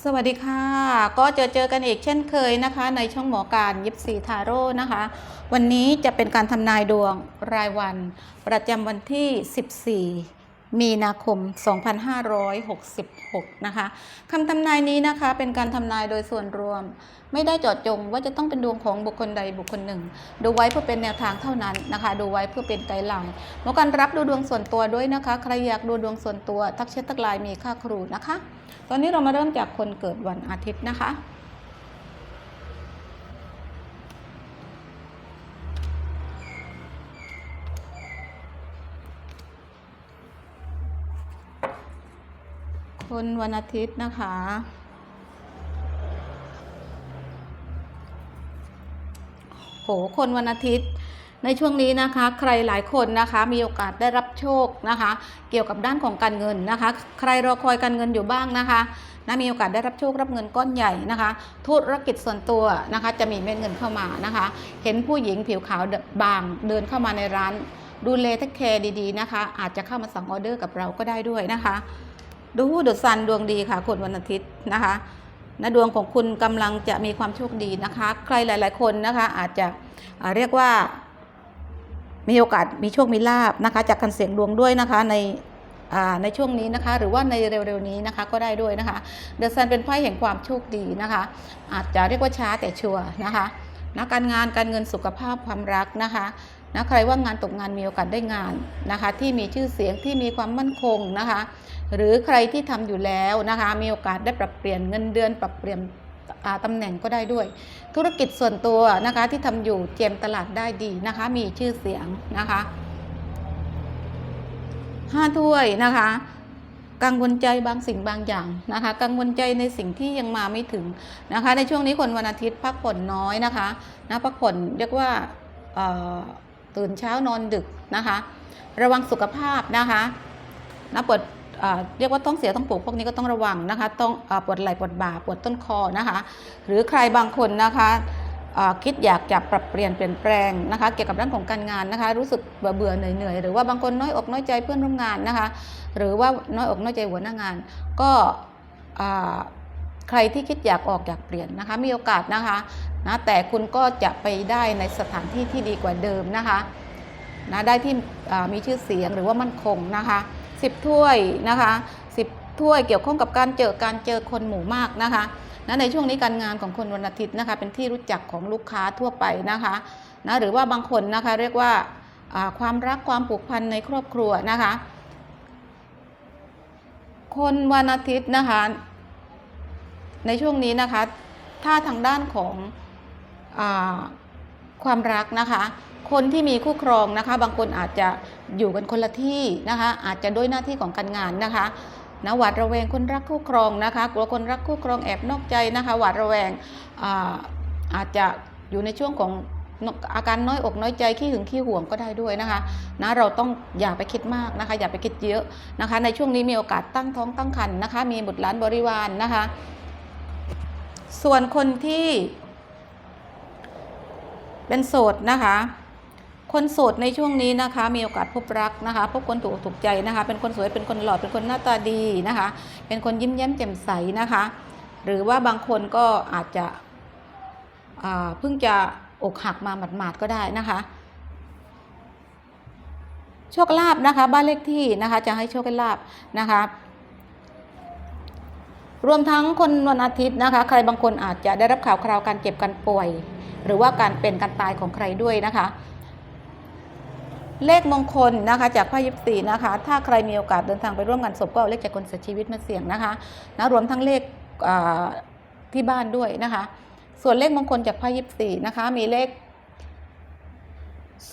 สวัสดีค่ะ ก็เจอเจอกันอีกเช่นเคยนะคะ ในช่องหมอการยิปซีทาโร่นะคะ วันนี้จะเป็นการทำนายดวงรายวัน ประจำวันที่ 14 มีนาคม 2566 นะคะคำทำนายนี้นะคะเป็นการทำนายโดยส่วนรวม ไม่ได้เจาะจงว่าจะต้องเป็นดวงของบุคคลใดบุคคลหนึ่ง ดูไว้เพื่อเป็นแนวทางเท่านั้นนะคะ ดูไว้เพื่อเป็นไกด์ไลน์หมอการรับดูดวงส่วนตัวด้วยนะคะ ใครอยากดูดวงส่วนตัว ทักแชททักไลน์มีค่าครูนะคะ ตอนนี้เรามาเริ่มจากคนเกิดวันอาทิตย์นะคะ คนวันอาทิตย์นะคะ โห คนวันอาทิตย์ ในช่วงนี้นะคะ ใครหลายคนนะคะ มีโอกาสได้รับโชคนะคะ เกี่ยวกับด้านของการเงินนะคะ ใครรอคอยการเงินอยู่บ้างนะคะนะมีโอกาสได้รับโชครับเงินก้อนใหญ่นะคะ ธุรกิจส่วนตัวนะคะ จะมีเม็ดเงินเข้ามานะคะ เห็นผู้หญิงผิวขาวบางเดินเข้ามาในร้านดูแลเทแคร์ดีๆนะคะ อาจจะเข้ามาสั่งออเดอร์กับเราก็ได้ด้วยนะคะ ดูเดอะซันดวงดีค่ะคนวันอาทิตย์นะคะนะดวงของคุณกำลังจะมีความโชคดีนะคะ ใครหลาย ๆ คนนะคะอาจจะเรียกว่ามีโอกาสมีโชคมีลาบนะคะ จากการเสี่ยงดวงด้วยนะคะในในช่วงนี้นะคะ หรือว่าในเร็วๆนี้นะคะก็ได้ด้วยนะคะเดอะซันเป็นไพ่แห่งความโชคดีนะคะ อาจจะเรียกว่าช้าแต่ชัวร์นะคะนะการงานการเงินสุขภาพความรักนะคะนะใครว่างงานตกงานมีโอกาสได้งานนะคะ ที่มีชื่อเสียงที่มีความมั่นคงนะคะ หรือใครที่ทำอยู่แล้วนะคะมีโอกาสได้ปรับเปลี่ยนเงินเดือน ปรับเปลี่ยนอ่าตำแหน่งก็ได้ด้วย ธุรกิจส่วนตัวนะคะที่ทำอยู่เจมตลาดได้ดีนะคะ มีชื่อเสียงนะคะห้าถ้วยนะคะกังวลใจบางสิ่งบางอย่างนะคะ กังวลใจในสิ่งที่ยังมาไม่ถึงนะคะ ในช่วงนี้คนวันอาทิตย์พักผ่อนน้อยนะคะนะพักผ่อนเรียกว่าตื่นเช้านอนดึกนะคะ ระวังสุขภาพนะคะนะปวด เรียกว่าต้องเสียต้องปวดพวกนี้ก็ต้องระวังนะคะ ต้องอปวดไหล่ปวดบ่าปวดต้นคอนะคะ หรือใครบางคนนะคะคิดอยากจะปรับเปลี่ยนเปลี่ยนแปลงนะคะ เกี่ยวกับด้านของการงานนะคะ รู้สึกเบื่อเบื่อเหนื่อยเหนื่อยหรือว่าบางคนน้อยอกน้อยใจเพื่อนร่วมงานนะคะ หรือว่าน้อยอกน้อยใจหัวหน้างาน ก็ใครที่คิดอยากออกอยากเปลี่ยนนะคะ มีโอกาสนะคะนะแต่คุณก็จะไปได้ในสถานที่ที่ดีกว่าเดิมนะคะนะได้ที่มีชื่อเสียงหรือว่ามั่นคงนะคะ 10 ถ้วยนะคะ 10 ถ้วยเกี่ยวข้องกับการเจอการเจอคนหมู่มากนะคะนะในช่วงนี้การงานของคนวันอาทิตย์นะคะ เป็นที่รู้จักของลูกค้าทั่วไปนะคะนะหรือว่าบางคนนะคะเรียกว่าความรักความผูกพันในครอบครัวนะคะ คนวันอาทิตย์นะคะ ในช่วงนี้นะคะ ถ้าทางด้านของอความรักนะคะ คนที่มีคู่ครองนะคะ บางคนอาจจะอยู่กันคนละที่นะคะ อาจจะด้วยหน้าที่ของการงานนะคะนะหวาดระแวงคนรักคู่ครองนะคะกลัวคนรักคู่ครองแอบนอกใจนะคะหวาดระแวงอาอาจจะอยู่ในช่วงของอาการน้อยอกน้อยใจขี้หึงขี้ห่วงก็ได้ด้วยนะคะนะเราต้องอย่าไปคิดมากนะคะ อย่าไปคิดเยอะนะคะ ในช่วงนี้มีโอกาสตั้งท้องตั้งครรภ์นะคะ มีบุตรหลานบริวารนะคะ ส่วนคนที่เป็นโสดนะคะ คนโสดในช่วงนี้นะคะ มีโอกาสพบรักนะคะพบคนถูกถูกใจนะคะ เป็นคนสวยเป็นคนหล่อเป็นคนหน้าตาดีนะคะ เป็นคนยิ้มแย้มแจ่มใสนะคะ หรือว่าบางคนก็อาจจะเพิ่งจะอกหักมาหมาดๆก็ได้นะคะโชคลาภนะคะ บ้านเลขที่นะคะ จะให้โชคลาภนะคะรวมทั้งคนวันอาทิตย์นะคะ ใครบางคนอาจจะได้รับข่าวคราวการเจ็บการป่วย หรือว่าการเป็นการตายของใครด้วยนะคะ เลขมงคลนะคะ จากพระยิปซีนะคะ ถ้าใครมีโอกาสเดินทางไปร่วมงานศพก็เอาเลขจากคนเสียชีวิตมาเสี่ยงนะคะนะรวมทั้งเลขที่บ้านด้วยนะคะ ส่วนเลขมงคลจากพระยิปซีนะคะ มีเลข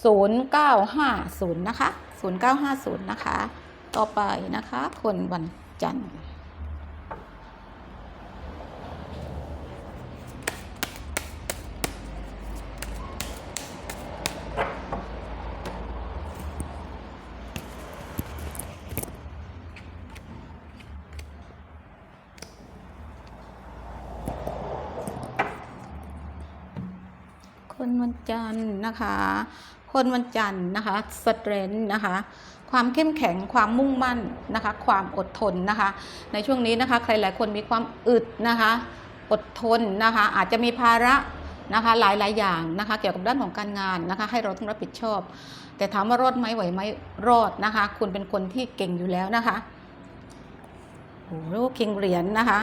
0950 นะคะ 0950 นะคะ ต่อไปนะคะ คนวันจันทร์ ค นะคะ คนวันจันทร์นะคะสเตรนนะคะ ความเข้มแข็งความมุ่งมั่นนะคะ ความอดทนนะคะ ในช่วงนี้นะคะ ใครหลายคนมีความอึดนะคะ อดทนนะคะ อาจจะมีภาระนะคะหลายหลายอย่างนะคะ เกี่ยวกับด้านของการงานนะคะ ให้เราต้องรับผิดชอบ แต่ถามว่ารอดไหมไหวไหมรอดนะคะ คุณเป็นคนที่เก่งอยู่แล้วนะคะโอ้โหคิงเหรียญนะคะ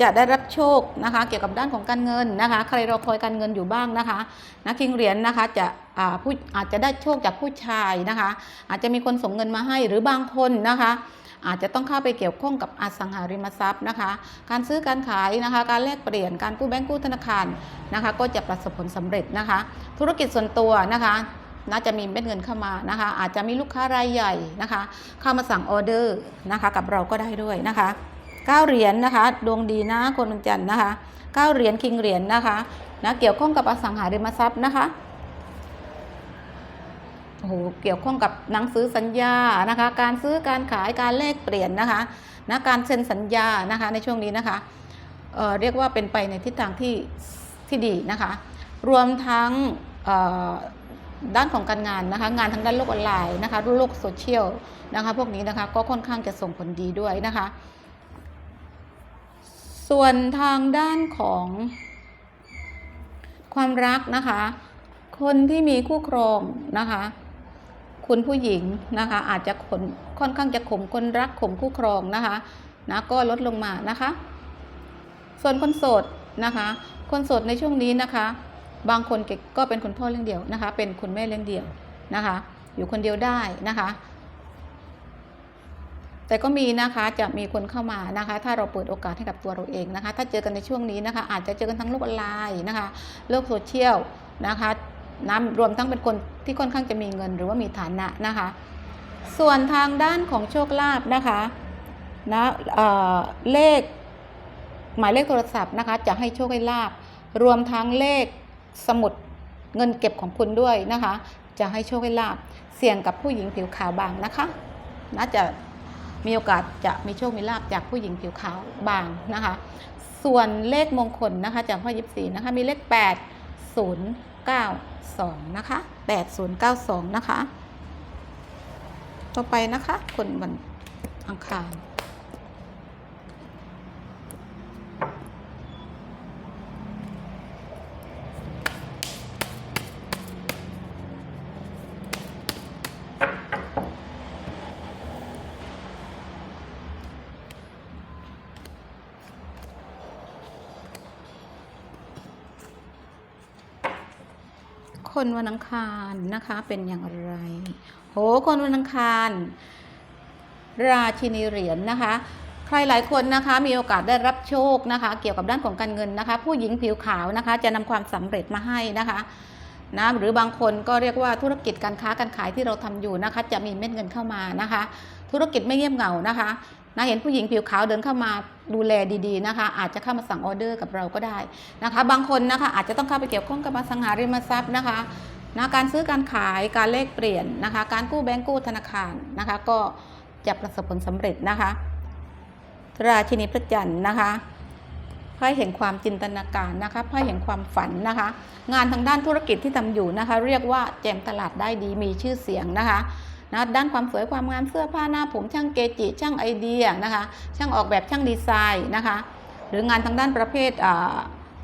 จะได้รับโชคนะคะ เกี่ยวกับด้านของการเงินนะคะ ใครรอคอยการเงินอยู่บ้างนะคะนะคิงเหรียญนะคะจะอาผู้อาจจะได้โชคจากผู้ชายนะคะ อาจจะมีคนส่งเงินมาให้หรือบางคนนะคะอาจจะต้องเข้าไปเกี่ยวข้องกับอสังหาริมทรัพย์นะคะ การซื้อการขายนะคะ การแลกเปลี่ยน การกู้แบงก์กู้ธนาคารนะคะ ก็จะประสบผลสำเร็จนะคะ ธุรกิจส่วนตัวนะคะน่าจะมีเม็ดเงินเข้ามานะคะ อาจจะมีลูกค้ารายใหญ่นะคะ เข้ามาสั่งออเดอร์นะคะ กับเราก็ได้ด้วยนะคะ เก้าเหรียญนะคะ ดวงดีนะคนวันจันทร์นะคะเก้าเหรียญคิงเหรียญนะคะนะเกี่ยวข้องกับอสังหาริมทรัพย์นะคะโอ้โหเกี่ยวข้องกับหนังสือสัญญานะคะ การซื้อการขายการแลกเปลี่ยนนะคะนะการเซ็นสัญญานะคะในช่วงนี้นะคะเเรียกว่าเป็นไปในทิศทางที่ที่ดีนะคะ รวมทั้งด้านของการงานนะคะงานทางด้านโลกออนไลน์นะคะโลกโซเชียลนะคะพวกนี้นะคะก็ค่อนข้างจะส่งผลดีด้วยนะคะ ส่วนทางด้านของความรักนะคะ คนที่มีคู่ครองนะคะ คุณผู้หญิงนะคะ อาจจะคนค่อนข้างจะข่มคนรักข่มคู่ครองนะคะนะก็ลดลงมานะคะ ส่วนคนโสดนะคะ คนโสดในช่วงนี้นะคะ บางคนก็เป็นคุณพ่อเลี้ยงเดี่ยวนะคะ เป็นคุณแม่เลี้ยงเดี่ยวนะคะ อยู่คนเดียวได้นะคะ แต่ก็มีนะคะจะมีคนเข้ามานะคะ ถ้าเราเปิดโอกาสให้กับตัวเราเองนะคะ ถ้าเจอกันในช่วงนี้นะคะ อาจจะเจอกันทั้งโลกออนไลน์นะคะโลกโซเชียลนะคะนะรวมทั้งเป็นคนที่ค่อนข้างจะมีเงินหรือว่ามีฐานะนะคะ ส่วนทางด้านของโชคลาภนะคะนะเเลขหมายเลขโทรศัพท์นะคะ จะให้โชคให้ลาบรวมทั้งเลขสมุดเงินเก็บของคุณด้วยนะคะ จะให้โชคให้ลาบเสี่ยงกับผู้หญิงผิวขาวบางนะคะ น่าจะ มีโอกาสจะมีโชคมีลาบจากผู้หญิงผิวขาวบางนะคะ ส่วนเลขมงคลนะคะจากพ่อยิปซีนะคะมีเลข 8 0 9 2นะคะ8092 นะคะ ต่อไปนะคะ คนวันอังคาร คนวันอังคารนะคะเป็นอย่างไร โหคนวันอังคาร ราชินีเหรียญนะคะ ใครหลายคนนะคะมีโอกาสได้รับโชคนะคะ เกี่ยวกับด้านของการเงินนะคะ ผู้หญิงผิวขาวนะคะ จะนำความสำเร็จมาให้นะคะนะหรือบางคนก็เรียกว่าธุรกิจการค้าการขายที่เราทำอยู่นะคะ จะมีเม็ดเงินเข้ามานะคะ ธุรกิจไม่เงียบเหงานะคะ นะเห็นผู้หญิงผิวขาวเดินเข้ามาดูแลดีๆนะคะ อาจจะเข้ามาสั่งออเดอร์กับเราก็ได้นะคะ บางคนนะคะอาจจะต้องเข้าไปเกี่ยวข้องกับอสังหาริมทรัพย์นะคะนะการซื้อการขายการเลขเปลี่ยนนะคะ การกู้แบงก์กู้ธนาคารนะคะ ก็จะประสบผลสำเร็จนะคะ ราชินีพระจันทร์นะคะไพ่แห่งความจินตนาการนะคะไพ่แห่งความฝันนะคะ งานทางด้านธุรกิจที่ทำอยู่นะคะ เรียกว่าแจมตลาดได้ดีมีชื่อเสียงนะคะ นะด้านความสวยความงามเสื้อผ้าหน้าผมช่างเกจิช่างไอเดียนะคะ ช่างออกแบบช่างดีไซน์นะคะ หรืองานทางด้านประเภท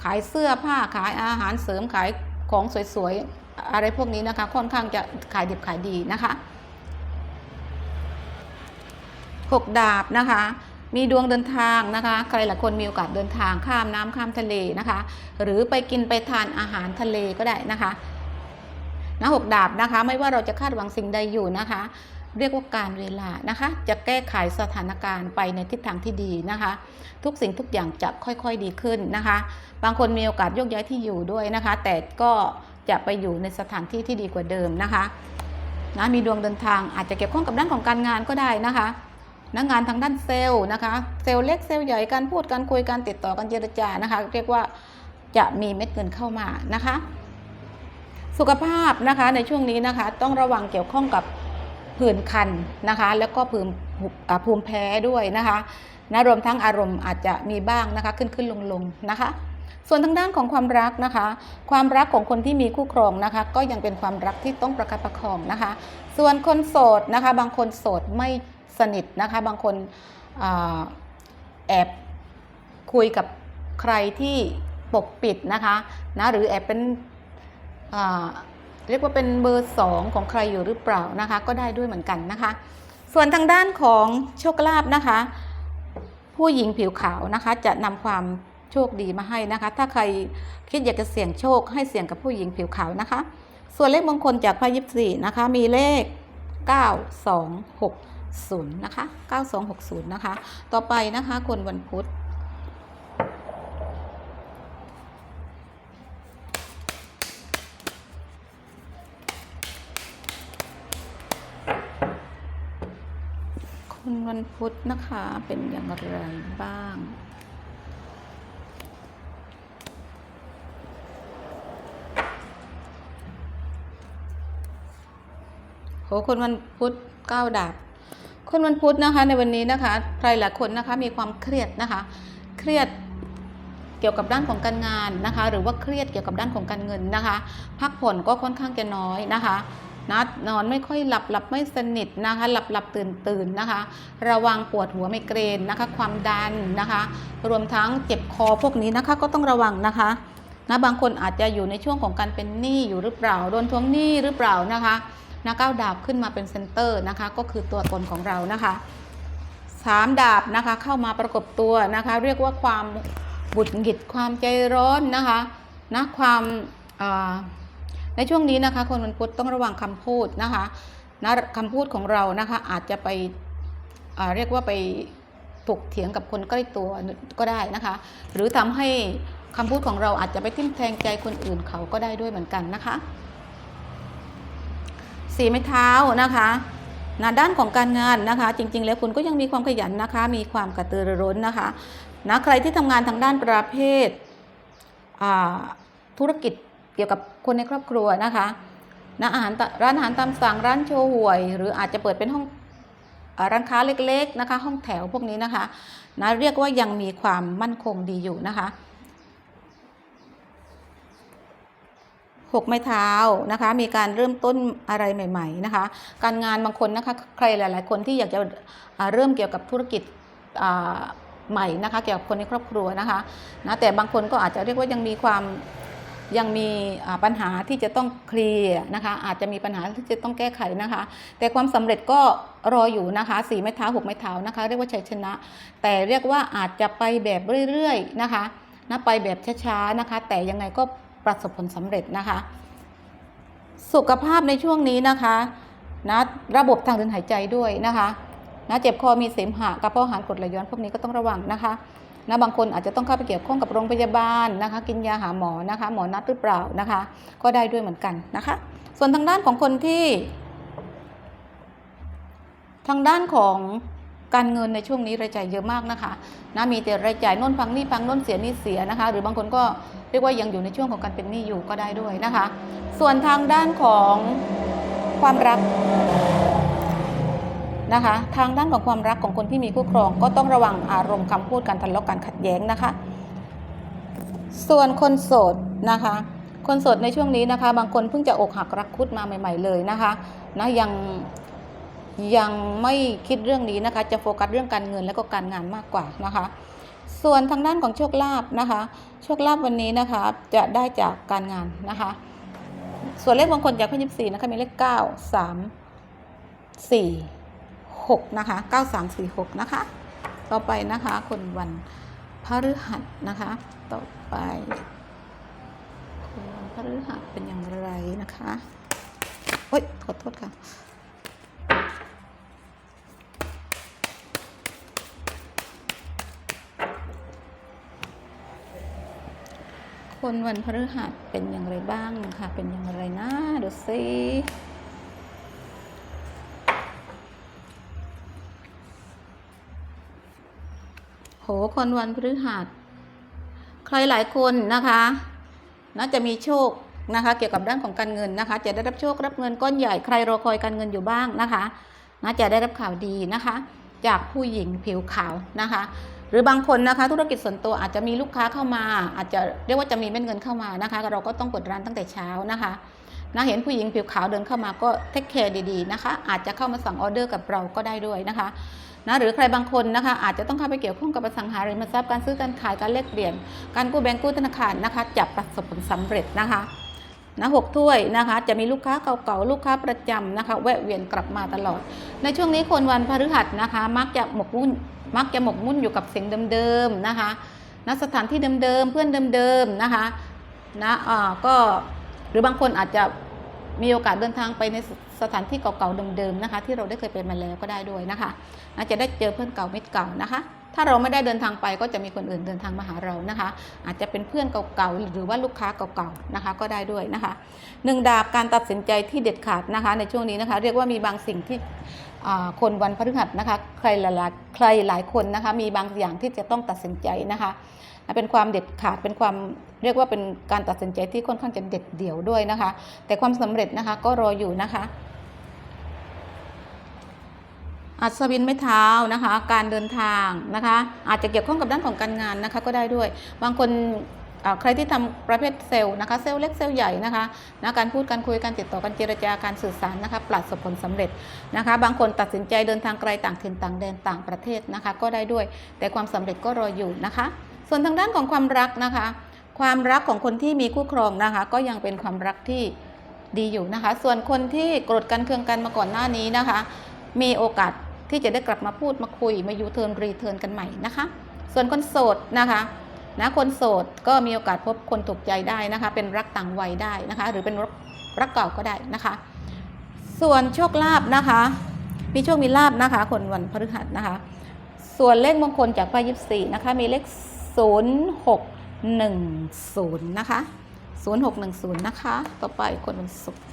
ขายเสื้อผ้าขายอาหารเสริมขายของสวยๆอะไรพวกนี้นะคะ ค่อนข้างจะขายดิบขายดีนะคะหกดาบนะคะมีดวงเดินทางนะคะ ใครหลายคนมีโอกาสเดินทางข้ามน้ำข้ามทะเลนะคะ หรือไปกินไปทานอาหารทะเลก็ได้นะคะ นะหกดาบนะคะ ไม่ว่าเราจะคาดหวังสิ่งใดอยู่นะคะ เรียกว่าการเวลานะคะ จะแก้ไขสถานการณ์ไปในทิศทางที่ดีนะคะ ทุกสิ่งทุกอย่างจะค่อยๆดีขึ้นนะคะ บางคนมีโอกาสโยกย้ายที่อยู่ด้วยนะคะ แต่ก็จะไปอยู่ในสถานที่ที่ดีกว่าเดิมนะคะนะมีดวงเดินทางอาจจะเกี่ยวข้องกับด้านของการงานก็ได้นะคะนักงานทางด้านเซลล์นะคะ เซลล์เล็กเซลล์ใหญ่การพูดการคุยการติดต่อการเจรจานะคะ เรียกว่าจะมีเม็ดเงินเข้ามานะคะ สุขภาพนะคะในช่วงนี้นะคะต้องระวังเกี่ยวข้องกับผื่นคันนะคะ แล้วก็ผื่นภูมิแพ้ด้วยนะคะนะรวมทั้งอารมณ์อาจจะมีบ้างนะคะขึ้นขึ้นลงลงนะคะ ส่วนทางด้านของความรักนะคะ ความรักของคนที่มีคู่ครองนะคะ ก็ยังเป็นความรักที่ต้องประคับประคองนะคะ ส่วนคนโสดนะคะ บางคนโสดไม่สนิทนะคะ บางคนอแอบคุยกับใครที่ปกปิดนะคะนะหรือแอบเป็น เรียกว่าเป็นเบอร์สองของใครอยู่หรือเปล่านะคะ ก็ได้ด้วยเหมือนกันนะคะ ส่วนทางด้านของโชคลาภนะคะ ผู้หญิงผิวขาวนะคะจะนำความโชคดีมาให้นะคะ ถ้าใครคิดอยากจะเสี่ยงโชคให้เสี่ยงกับผู้หญิงผิวขาวนะคะ ส่วนเลขมงคลจากไพ่ยิปซีนะคะ มีเลข 9260 นะคะ 9260 นะคะ ต่อไปนะคะคนวันพุธ วันพุธนะคะเป็นอย่างไรบ้าง โหคนวันพุธเก้าดาบคนวันพุธนะคะในวันนี้นะคะใครหลายคนนะคะมีความเครียดนะคะ เครียดเกี่ยวกับด้านของการงานนะคะ หรือว่าเครียดเกี่ยวกับด้านของการเงินนะคะ พักผ่อนก็ค่อนข้างจะน้อยนะคะ นะนอนไม่ค่อยหลับหลับไม่สนิทนะคะ หลับหลับตื่นตื่นนะคะ ระวังปวดหัวไมเกรนนะคะ ความดันนะคะ รวมทั้งเจ็บคอพวกนี้นะคะก็ต้องระวังนะคะนะบางคนอาจจะอยู่ในช่วงของการเป็นหนี้อยู่หรือเปล่าโดนทวงหนี้หรือเปล่านะคะนะเก้าดาบขึ้นมาเป็นเซนเตอร์นะคะ ก็คือตัวตนของเรานะคะสามดาบนะคะเข้ามาประกบตัวนะคะ เรียกว่าความบุดหงิดความใจร้อนนะคะนะความอ่า ในช่วงนี้นะคะ คนวันพุธต้องระวังคำพูดนะคะนะคำพูดของเรานะคะอาจจะไปเรียกว่าไปถกเถียงกับคนใกล้ตัวก็ได้นะคะ หรือทำให้คำพูดของเราอาจจะไปทิ่มแทงใจคนอื่นเขาก็ได้ด้วยเหมือนกันนะคะสีไม้เท้านะคะนะด้านของการงานนะคะ จริง ๆ แล้วคุณก็ยังมีความขยันนะคะ มีความกระตือรือร้นนะคะนะใครที่ทำงานทางด้านประเภทธุรกิจ เกี่ยวกับคนในครอบครัวนะคะนะอาหารร้านอาหารตามสั่งร้านโชว์หวย หรืออาจจะเปิดเป็นห้องร้านค้าเล็กๆนะคะ ห้องแถวพวกนี้นะคะนะเรียกว่ายังมีความมั่นคงดีอยู่นะคะหกไม้เท้านะคะ มีการเริ่มต้นอะไรใหม่ ๆนะคะ การงานบางคนนะคะ ใครหลาย ๆ คนที่อยากจะเริ่มเกี่ยวกับธุรกิจใหม่นะคะ เกี่ยวกับคนในครอบครัวนะคะนะแต่บางคนก็อาจจะเรียกว่ายังมีความ ยังมีปัญหาที่จะต้องเคลียร์นะคะ อาจจะมีปัญหาที่จะต้องแก้ไขนะคะ แต่ความสำเร็จก็รออยู่นะคะสี่ไม้เท้าหกไม้เท้านะคะ เรียกว่าชัยชนะ แต่เรียกว่าอาจจะไปแบบเรื่อยๆนะคะนะไปแบบช้าๆนะคะ แต่ยังไงก็ประสบผลสำเร็จนะคะ สุขภาพในช่วงนี้นะคะนะระบบทางเดินหายใจด้วยนะคะนะเจ็บคอมีเสมหะกระเพาะอาหารกดไหลย้อนพวกนี้ก็ต้องระวังนะคะ นะบางคนอาจจะต้องเข้าไปเกี่ยวข้องกับโรงพยาบาลนะคะ กินยาหาหมอนะคะ หมอนัดหรือเปล่านะคะ ก็ได้ด้วยเหมือนกันนะคะ ส่วนทางด้านของคนที่ ทางด้านของการเงินในช่วงนี้รายจ่ายเยอะมากนะคะนะมีแต่รายจ่ายน่นพังนี่พังน่นเสียนี่เสียนะคะ หรือบางคนก็เรียกว่ายังอยู่ในช่วงของการเป็นหนี้อยู่ก็ได้ด้วยนะคะ ส่วนทางด้านของความรัก นะคะ ทางด้านของความรักของคนที่มีคู่ครอง ก็ต้องระวังอารมณ์คำพูดการทะเลาะการขัดแย้งนะคะ ส่วนคนโสดนะคะ คนโสดในช่วงนี้นะคะ บางคนเพิ่งจะอกหักรักคุดมาใหม่ ๆเลยนะคะนะยังยังไม่คิดเรื่องนี้นะคะ จะโฟกัสเรื่องการเงินและก็การงานมากกว่านะคะ ส่วนทางด้านของโชคลาภนะคะ โชคลาภวันนี้นะคะจะได้จากการงานนะคะ ส่วนเลขมงคลจากข้อยี่สี่นะคะมีเลขเก้าสามสี่ หกนะคะเก้าสามสี่หกนะคะ ต่อไปนะคะคนวันพฤหัสนะคะ ต่อไปคนวันพฤหัสเป็นอย่างไรนะคะโอ๊ยขอโทษค่ะคนวันพฤหัสเป็นอย่างไรบ้างนะคะ เป็นอย่างไรนะดูสิ คนวันพฤหัส ใครหลายคนนะคะน่าจะมีโชคนะคะ เกี่ยวกับด้านของการเงินนะคะ จะได้รับโชครับเงินก้อนใหญ่ใครรอคอยการเงินอยู่บ้างนะคะน่าจะได้รับข่าวดีนะคะ จากผู้หญิงผิวขาวนะคะ หรือบางคนนะคะ ธุรกิจส่วนตัวอาจจะมีลูกค้าเข้ามา อาจจะเรียกว่าจะมีเม็ดเงินเข้ามานะคะ เราก็ต้องเปิดร้านตั้งแต่เช้านะคะนะเห็นผู้หญิงผิวขาวเดินเข้ามาก็เทคแคร์ดีๆนะคะ อาจจะเข้ามาสั่งออเดอร์กับเราก็ได้ด้วยนะคะ นะหรือใครบางคนนะคะอาจจะต้องเข้าไปเกี่ยวข้องกับอสังหาริมทรัพย์การซื้อการขายการแลกเปลี่ยน การกู้แบงก์กู้ธนาคารนะคะจะประสบผลสำเร็จนะคะนะหกถ้วยนะคะจะมีลูกค้าเก่าๆลูกค้าประจำนะคะแวะเวียนกลับมาตลอด ในช่วงนี้คนวันพฤหัสนะคะ มักจะหมกมุ่นมักจะหมกมุ่นอยู่กับสิ่งเดิมๆนะคะณสถานที่เดิมๆเพื่อนเดิมๆนะคะนะอ่าก็หรือบางคนอาจจะ มีโอกาสเดินทางไปในสถานที่เก่าๆเดิมๆนะคะ ที่เราได้เคยไปมาแล้วก็ได้ด้วยนะคะอาจจะได้เจอเพื่อนเก่ามิตรเก่านะคะ ถ้าเราไม่ได้เดินทางไปก็จะมีคนอื่นเดินทางมาหาเรานะคะ อาจจะเป็นเพื่อนเก่าๆหรือว่าลูกค้าเก่าๆนะคะ ก็ได้ด้วยนะคะหนึ่งดาบการตัดสินใจที่เด็ดขาดนะคะ ในช่วงนี้นะคะ เรียกว่ามีบางสิ่งที่คนวันพฤหัสนะคะ ใครหลายๆใครหลายคนนะคะ มีบางอย่างที่จะต้องตัดสินใจนะคะ เป็นความเด็ดขาดเป็นความเรียกว่าเป็นการตัดสินใจที่ค่อนข้างจะเด็ดเดี่ยวด้วยนะคะ แต่ความสำเร็จนะคะก็รออยู่นะคะอัศวินไม้เท้านะคะ การเดินทางนะคะ อาจจะเกี่ยวข้องกับด้านของการงานนะคะก็ได้ด้วย บางคนใครที่ทำประเภทเซลล์นะคะ เซลล์เล็กเซลล์ใหญ่นะคะนะการพูดการคุยการติดต่อการเจรจาการสื่อสารนะคะประสผลสำเร็จนะคะ บางคนตัดสินใจเดินทางไกลต่างถิ่นต่างแดนต่างประเทศนะคะ ก็ได้ด้วย แต่ความสำเร็จก็รออยู่นะคะ ส่วนทางด้านของความรักนะคะ ความรักของคนที่มีคู่ครองนะคะ ก็ยังเป็นความรักที่ดีอยู่นะคะ ส่วนคนที่โกรธกันเคืองกันมาก่อนหน้านี้นะคะ มีโอกาสที่จะได้กลับมาพูดมาคุยมายูเทิร์นรีเทิร์นกันใหม่นะคะ ส่วนคนโสดนะคะนะคนโสดก็มีโอกาสพบคนถูกใจได้นะคะ เป็นรักต่างวัยได้นะคะ หรือเป็นรักเก่าก็ได้นะคะ ส่วนโชคลาภนะคะมีโชคมีลาภนะคะ คนวันพฤหัสนะคะ ส่วนเลขมงคลจากไพ่ยิปซีนะคะ มีเลข 0610 นะคะ 0610 นะคะ ต่อไปคนวันศุกร์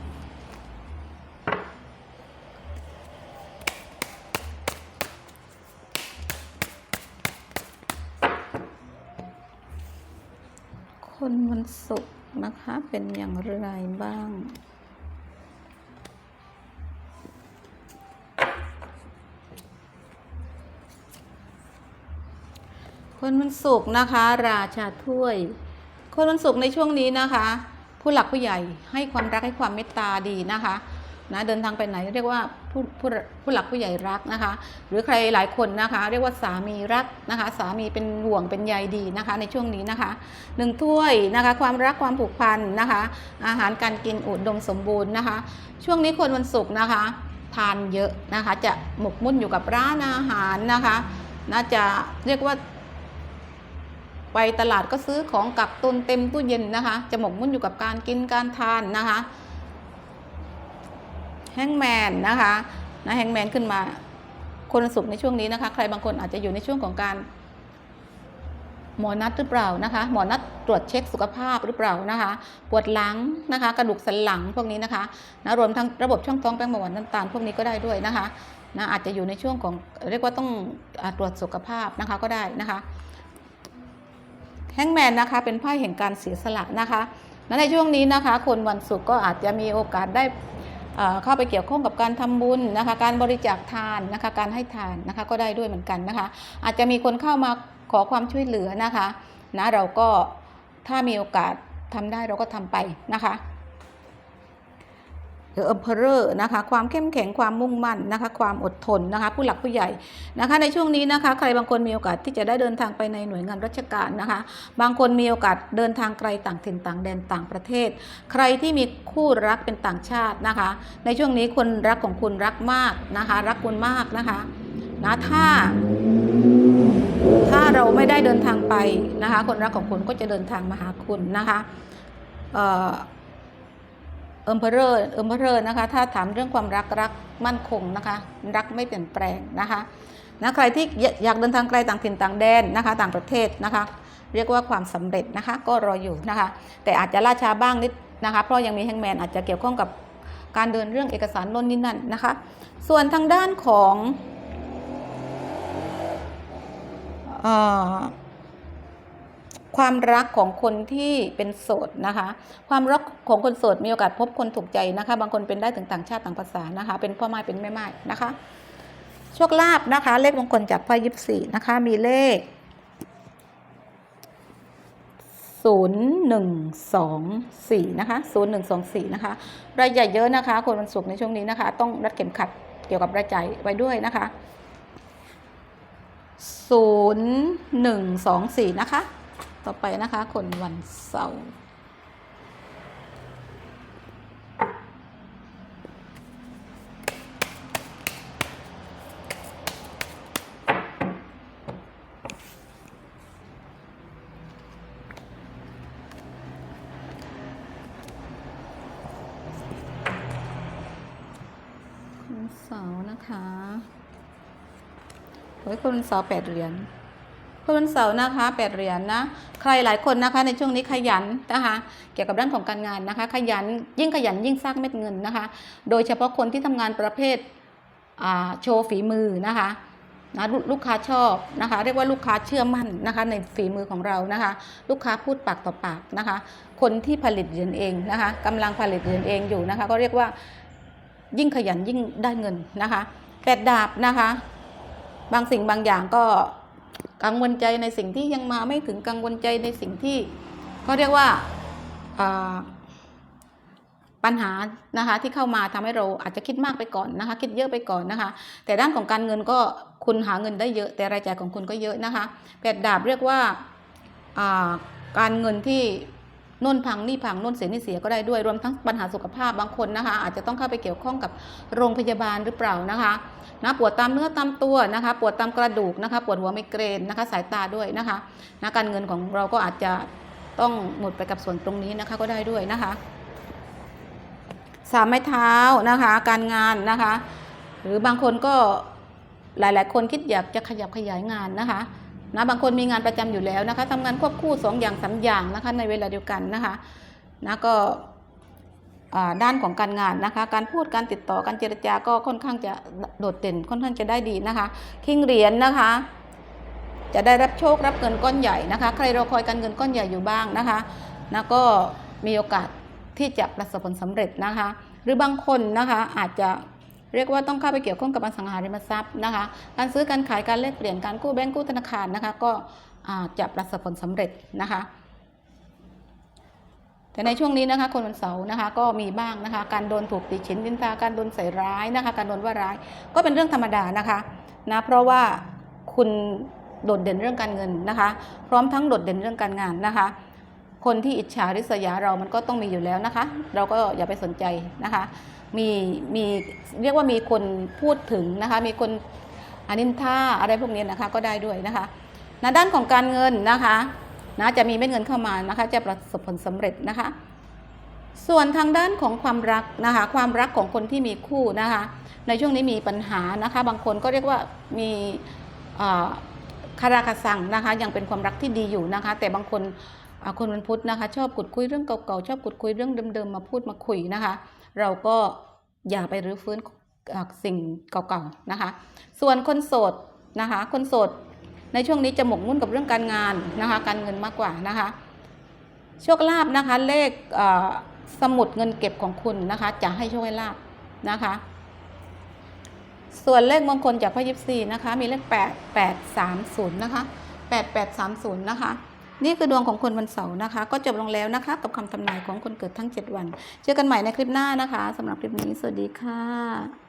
คนวันศุกร์นะคะ เป็นอย่างไรบ้าง คนวันศุกร์นะคะ ราชาถ้วย คนวันศุกร์ในช่วงนี้นะคะ ผู้หลักผู้ใหญ่ให้ความรักให้ความเมตตาดีนะคะนะเดินทางไปไหนเรียกว่าผู้ผู้ผู้หลักผู้ใหญ่รักนะคะ หรือใครหลายคนนะคะ เรียกว่าสามีรักนะคะ สามีเป็นห่วงเป็นใยดีนะคะ ในช่วงนี้นะคะหนึ่งถ้วยนะคะ ความรักความผูกพันนะคะ อาหารการกินอุดมสมบูรณ์นะคะ ช่วงนี้คนวันศุกร์นะคะ ทานเยอะนะคะ จะหมกมุ่นอยู่กับร้านอาหารนะคะ น่าจะเรียกว่า ไปตลาดก็ซื้อของกักตุนเต็มตู้เย็นนะคะ จะหมกมุ่นอยู่กับการกินการทานนะคะแฮงแมนนะคะนะแฮงแมนขึ้นมาคนวันศุกร์ในช่วงนี้นะคะ ใครบางคนอาจจะอยู่ในช่วงของการ หมอนัดหรือเปล่านะคะ หมอนัดตรวจเช็คสุขภาพหรือเปล่านะคะ ปวดหลังนะคะ กระดูกสันหลังพวกนี้นะคะนะรวมทั้งระบบช่องท้องแป้งเบาหวานน้ำตาลพวกนี้ก็ได้ด้วยนะคะนะอาจจะอยู่ในช่วงของเรียกว่าต้องอตรวจสุขภาพนะคะก็ได้นะคะ แฮงแมนนะคะเป็นไพ่แห่งการเสียสละนะคะและในช่วงนี้นะคะ คนวันศุกร์ก็อาจจะมีโอกาสได้เข้าไปเกี่ยวข้องกับการทำบุญนะคะ การบริจาคทานนะคะ การให้ทานนะคะก็ได้ด้วยเหมือนกันนะคะ อาจจะมีคนเข้ามาขอความช่วยเหลือนะคะนะเราก็ถ้ามีโอกาสทำได้เราก็ทำไปนะคะ หรือ emperor นะคะความเข้มแข็งความมุ่งมั่นนะคะความอดทนนะคะผู้หลักผู้ใหญ่นะคะในช่วงนี้นะคะใครบางคนมีโอกาสที่จะได้เดินทางไปในหน่วยงานราชการนะคะบางคนมีโอกาสเดินทางไกลต่างถิ่นต่างแดนต่างประเทศ ใครที่มีคู่รักเป็นต่างชาตินะคะ ในช่วงนี้คนรักของคุณรักมากนะคะรักคุณมากนะคะนะถ้าถ้าเราไม่ได้เดินทางไปนะคะ คนรักของคุณก็จะเดินทางมาหาคุณนะคะเอ่อ เอิมเพอเรอร์เอิมเพอเรอร์นะคะถ้าถามเรื่องความรักรักมั่นคงนะคะรักไม่เปลี่ยนแปลงนะคะนะใครที่อยากเดินทางไกลต่างถิ่นต่างแดนนะคะต่างประเทศนะคะเรียกว่าความสำเร็จนะคะก็รออยู่นะคะแต่อาจจะล่าช้าบ้างนิดนะคะเพราะยังมีแฮงแมนอาจจะเกี่ยวข้องกับการเดินเรื่องเอกสารน่นนี่นั่นนะคะส่วนทางด้านของอ่อ ความรักของคนที่เป็นโสดนะคะ ความรักของคนโสดมีโอกาสพบคนถูกใจนะคะ บางคนเป็นได้ถึงต่างชาติต่างภาษานะคะ เป็นพ่อไม้เป็นแม่ไม้นะคะโชคลาภนะคะ เลขมงคลจากไพ่ยิปซีนะคะ มีเลข0 0124นะคะ0124นะคะรายจ่ายเยอะนะคะ คนวันศุกร์ในช่วงนี้นะคะ ต้องรัดเข็มขัดเกี่ยวกับรายจ่ายไว้ด้วยนะคะ0124นะคะ ต่อไปนะคะ คนวันเสาร์คนเสาร์นะคะโอ้ยคนเสาร์แปดเหรียญคนวันเสาร์นะคะแปดเหรียญนะ รหลายคนนะคะในช่วงนี้ขยันนะคะเกี่ยวกับด้านของการงานนะคะ ขยันยิ่งขยันยิ่งสร้างเม็ดเงินนะคะ โดยเฉพาะคนที่ทำงานประเภทโชว์ฝีมือนะคะนะลลูกค้าชอบนะคะ เรียกว่าลูกค้าเชื่อมั่นนะคะ ในฝีมือของเรานะคะ ลูกค้าพูดปากต่อปากนะคะ คนที่ผลิตเหรียญเองนะคะกำลังผลิตเหรียญเองอยู่นะคะ ก็เรียกว่ายิ่งขยันยิ่งได้เงินนะคะแปดดาบนะคะ บางสิ่งบางอย่างก็ กังวลใจในสิ่งที่ยังมาไม่ถึงกังวลใจในสิ่งที่ก็เรียกว่าปัญหานะคะที่เข้ามาทำให้เราอาจจะคิดมากไปก่อนนะคะ คิดเยอะไปก่อนนะคะ แต่ด้านของการเงินก็คุณหาเงินได้เยอะ แต่รายจ่ายของคุณก็เยอะนะคะแปดดาบเรียกว่าอ่าการเงินที่น่นพังนี่พังน่นเสียนี่เสียก็ได้ด้วยรวมทั้งปัญหาสุขภาพบางคนนะคะ อาจจะต้องเข้าไปเกี่ยวข้องกับโรงพยาบาลหรือเปล่านะคะ นะปวดตามเนื้อตามตัวนะคะ ปวดตามกระดูกนะคะ ปวดหัวไมเกรนนะคะ สายตาด้วยนะคะนะการเงินของเราก็อาจจะต้องหมดไปกับส่วนตรงนี้นะคะก็ได้ด้วยนะคะสามไม้เท้านะคะ การงานนะคะ หรือบางคนก็หลาย ๆ คนคิดอยากจะขยับขยายงานนะคะนะบางคนมีงานประจำอยู่แล้วนะคะทำงานควบคู่สองอย่างสามอย่างนะคะในเวลาเดียวกันนะคะนะก็ ด้านของการงานนะคะ การพูดการติดต่อการเจรจาก็ค่อนข้างจะโดดเด่นค่อนข้างจะได้ดีนะคะคิงเหรียญนะคะ จะได้รับโชครับเงินก้อนใหญ่นะคะ ใครรอคอยการเงินก้อนใหญ่อยู่บ้างนะคะนะก็มีโอกาสที่จะประสบผลสำเร็จนะคะ หรือบางคนนะคะอาจจะเรียกว่าต้องเข้าไปเกี่ยวข้องกับอสังหาริมทรัพย์นะคะ การซื้อการขายการแลกเปลี่ยนการกู้แบงก์กู้ธนาคารนะคะ ก็อาจจะประสบผลสำเร็จนะคะ แต่ในช่วงนี้นะคะคนวันเสาร์นะคะก็มีบ้างนะคะการโดนถูกติฉินดินทาการโดนใส่ร้ายนะคะ การโดนว่าร้ายก็เป็นเรื่องธรรมดานะคะนะเพราะว่าคุณโดดเด่นเรื่องการเงินนะคะ พร้อมทั้งโดดเด่นเรื่องการงานนะคะ คนที่อิจฉาริษยาเรามันก็ต้องมีอยู่แล้วนะคะ เราก็อย่าไปสนใจนะคะมีมีเรียกว่ามีคนพูดถึงนะคะมีคนอนินท่าอะไรพวกนี้นะคะก็ได้ด้วยนะคะในด้านของการเงินนะคะ นะจะมีเม็ดเงินเข้ามานะคะ จะประสบผลสำเร็จนะคะ ส่วนทางด้านของความรักนะคะ ความรักของคนที่มีคู่นะคะ ในช่วงนี้มีปัญหานะคะ บางคนก็เรียกว่ามีคาราคาซังนะคะยังเป็นความรักที่ดีอยู่นะคะ แต่บางคนคนวันพุธนะคะ ชอบขุดคุยเรื่องเก่าๆชอบขุดคุยเรื่องเดิมๆมาพูดมาคุยนะคะ เราก็อย่าไปรื้อฟื้นสิ่งเก่าๆนะคะ ส่วนคนโสดนะคะ คนโสด ในช่วงนี้จะหมกมุ่นกับเรื่องการงานนะคะการเงินมากกว่านะคะโชคลาภนะคะเลขสมุดเงินเก็บของคุณนะคะจะให้โชคให้ลาภนะคะ ส่วนเลขมงคลจากพระยิปซีนะคะมีเลข8 8 3 0นะคะ8 8 3 0นะคะนี่คือดวงของคนวันเสาร์นะคะ ก็จบลงแล้วนะคะ กับคำทำนายของคนเกิดทั้ง 7 วัน เจอกันใหม่ในคลิปหน้านะคะสำหรับคลิปนี้ สวัสดีค่ะ